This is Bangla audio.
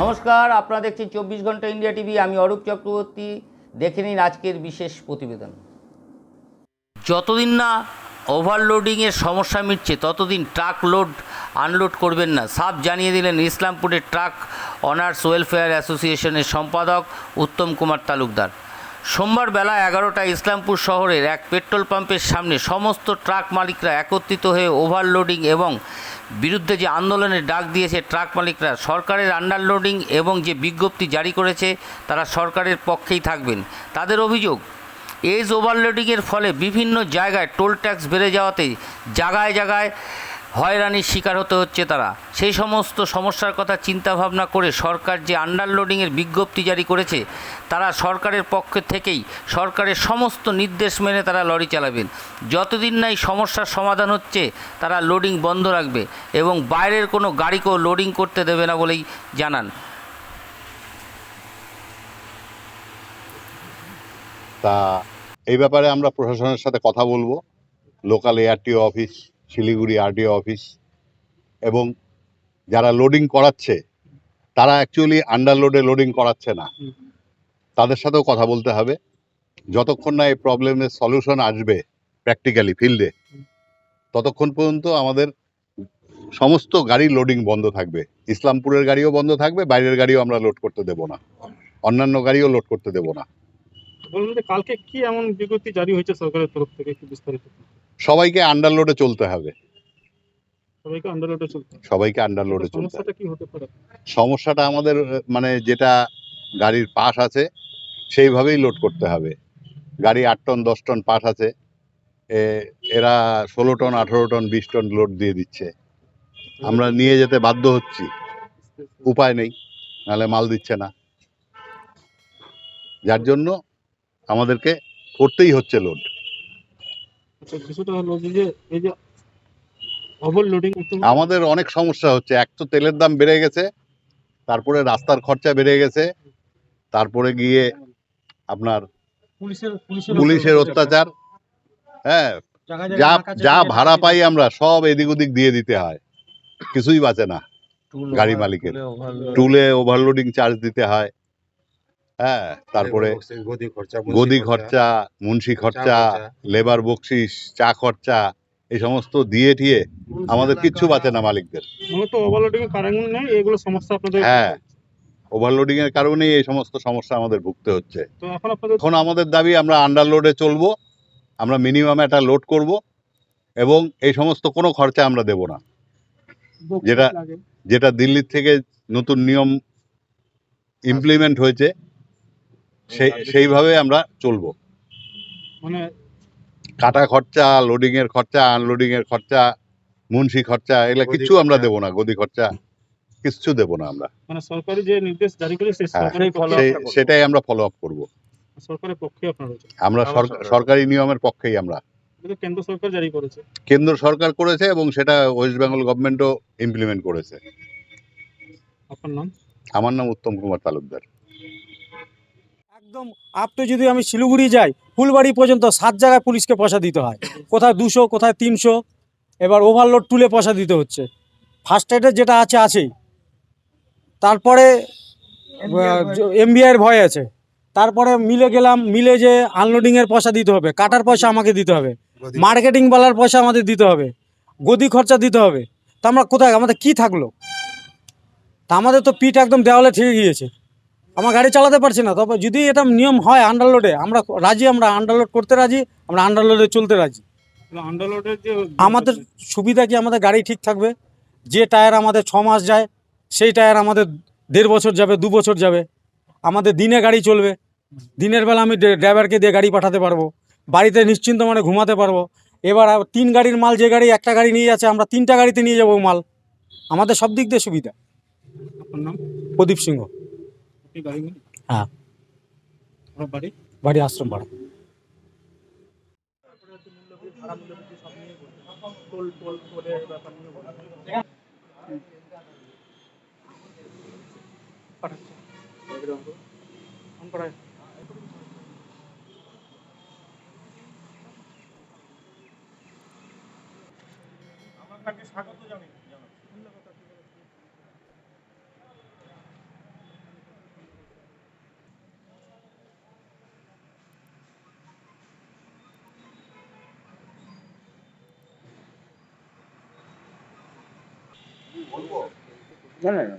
নমস্কার, আপনারা দেখছেন চব্বিশ ঘণ্টা ইন্ডিয়া টিভি, আমি অরূপ চক্রবর্তী। দেখে নিন আজকের বিশেষ প্রতিবেদন। যতদিন না ওভারলোডিংয়ের সমস্যা মিটছে, ততদিন ট্রাক লোড আনলোড করবেন না। সাফ জানিয়ে দিলেন ইসলামপুরের ট্রাক অনার্স ওয়েলফেয়ার অ্যাসোসিয়েশনের সম্পাদক উত্তম কুমার তালুকদার। সোমবার বেলা এগারোটায় ইসলামপুর শহরের এক পেট্রোল পাম্পের সামনে সমস্ত ট্রাক মালিকরা একত্রিত হয়ে ওভারলোডিং এবং বিরুদ্ধে যে আন্দোলনের ডাক দিয়েছে ট্রাক মালিকরা, সরকারের আন্ডারলোডিং এবং যে বিজ্ঞপ্তি জারি করেছে, তারা সরকারের পক্ষেই থাকবেন। তাদের অভিযোগ, এজ ওভারলোডিংয়ের ফলে বিভিন্ন জায়গায় টোল ট্যাক্স বেড়ে যাওয়াতে জায়গায় জায়গায় হয়রানির শিকার হতে হচ্ছে তারা। সেই সমস্ত সমস্যার কথা চিন্তা ভাবনা করে সরকার যে আন্ডারলোডিংয়ের বিজ্ঞপ্তি জারি করেছে, তারা সরকারের পক্ষ থেকেই সরকারের সমস্ত নির্দেশ মেনে তারা লরি চালাবেন। যতদিন না এই সমস্যার সমাধান হচ্ছে, তারা লোডিং বন্ধ রাখবে এবং বাইরের কোনো গাড়িকেও লোডিং করতে দেবে না বলেই জানান। তা এই ব্যাপারে আমরা প্রশাসনের সাথে কথা বলব। Local ARTO office Siliguri RTO office. এবং যারা লোডিং করাচ্ছে তারা অ্যাকচুয়ালি আন্ডারলোডে লোডিং করাচ্ছে না। তাদের সাথেও কথা বলতে হবে। যতক্ষণ না এই প্রবলেমের সলিউশন আসবে প্র্যাকটিক্যালি ফিল্ডে ততক্ষণ পর্যন্ত আমাদের সমস্ত গাড়ি লোডিং বন্ধ থাকবে। ইসলামপুরের গাড়িও বন্ধ থাকবে বাইরের গাড়িও আমরা লোড করতে দেবো না। অন্যান্য গাড়িও লোড করতে দেবো না। কালকে কি এমন বিজ্ঞপ্তি জারি হয়েছে সরকারের তরফ থেকে একটু বিস্তারিত। সবাইকে আন্ডারলোডে চলতে হবে। সবাইকে আন্ডারলোডে চলতে হবে। সবাইকে আন্ডারলোডে চলতে সমস্যাটা কি হতে পারে? সমস্যাটা আমাদের মানে যেটা গাড়ির পাস আছে সেইভাবেই লোড করতে হবে। গাড়ি আট টন দশ টন পাস আছে। এরা ষোলো টন আঠেরো টন বিশ টন লোড দিয়ে দিচ্ছে। আমরা নিয়ে যেতে বাধ্য হচ্ছি। উপায় নেই নাহলে মাল দিচ্ছে না। যার জন্য আমাদেরকে করতেই হচ্ছে লোড বিষয়টা হলো যে যে এই যে ওভারলোডিং আমাদের অনেক সমস্যা হচ্ছে। এক তো তেলের দাম বেড়ে গেছে তারপরে রাস্তার খরচা বেড়ে গেছে তারপরে গিয়ে আপনার পুলিশের পুলিশের অত্যাচার। হ্যাঁ যা যা ভাড়া পাই আমরা সব এদিক ওদিক দিয়ে দিতে হয়। কিছুই বাঁচে না। গাড়ি মালিকের। টুলে ওভারলোডিং চার্জ দিতে হয়। হ্যাঁ তারপরে গদি খরচা মুন্সি খরচা লেবার বকশিস চা খরচা এই সমস্ত দিয়ে ঠিয়ে আমাদের কিচ্ছু বাঁচে না মালিকদের। ওভারলোডিং এর কারণ এগুলো সমস্যা আপনাদের হ্যাঁ ওভারলোডিং এর কারণেই এই সমস্ত সমস্যা আমাদের ভুগতে হচ্ছে। এখন আমাদের দাবি আমরা আন্ডারলোডে চলবো আমরা মিনিমাম একটা লোড করব এবং এই সমস্ত কোনো খরচা আমরা দেব না। যেটা- যেটা দিল্লির থেকে নতুন নিয়ম ইমপ্লিমেন্ট হয়েছে সেইভাবে আমরা চলবো। মানে কাটা খরচা লোডিং এর খরচা আনলোডিং এর খরচা মুন্সি খরচা এগুলো কিচ্ছু আমরা দেবো না গদি খরচা কিচ্ছু দেবো না আমরা। মানে সরকারি যে নির্দেশ জারি করেছে সেই হ্যাঁ, সেটাই আমরা ফলো আপ করব। সরকারের পক্ষে আপনারা আমরা সরকারি নিয়মের পক্ষেই আমরা। কেন্দ্র সরকার জারি করেছে। কেন্দ্র সরকার করেছে এবং সেটা ওয়েস্ট বেঙ্গল গভর্নমেন্টও ইমপ্লিমেন্ট করেছে। আপনার নাম? আমার নাম উত্তম কুমার তালুকদার। একদম আপ তো যদি আমি শিলিগুড়ি যাই ফুলবাড়ি পর্যন্ত সাত জায়গায় পুলিশকে পয়সা দিতে হয়। কোথায় দুশো কোথায় তিনশো এবার ওভারলোড তুলে পয়সা দিতে হচ্ছে। ফার্স্ট এডের যেটা আছে আছেই। তারপরে এমবিআইয়ের ভয় আছে। তারপরে মিলে গেলাম মিলে যে আনলোডিংয়ের পয়সা দিতে হবে। কাটার পয়সা আমাকে দিতে হবে। মার্কেটিংওয়ালার পয়সা আমাদের দিতে হবে। গদি খরচা দিতে হবে। তা আমরা কোথায় আমাদের কি থাকল? তা আমাদের তো পিঠ একদম দেওয়ালে ঠেকে গিয়েছে। আমার গাড়ি চালাতে পারছি না। তবে যদি এটা নিয়ম হয় আন্ডারলোডে আমরা রাজি আমরা আন্ডারলোড করতে রাজি আমরা আন্ডারলোডে চলতে রাজি। আন্ডারলোডের যে আমাদের সুবিধা কি? আমাদের গাড়ি ঠিক থাকবে? যে টায়ার আমাদের ছ মাস যায় সেই টায়ার আমাদের দেড় বছর যাবে দু বছর যাবে। আমাদের দিনে গাড়ি চলবে। দিনের বেলা আমি ড্রা- ড্রাইভারকে দিয়ে গাড়ি পাঠাতে পারব। বাড়িতে নিশ্চিন্ত মানে ঘুমাতে পারব। এবার তিন গাড়ির মাল যে গাড়ি একটা গাড়ি নিয়ে যাচ্ছে আমরা তিনটা গাড়িতে নিয়ে যাব মাল। আমাদের সব দিক দিয়ে সুবিধা। আপনার নাম? প্রদীপ সিংহ। আপনি? হ্যাঁ। আপনার বাড়ি আশ্রম পাড়া। আপনাকে স্বাগত জানাই 哪来着？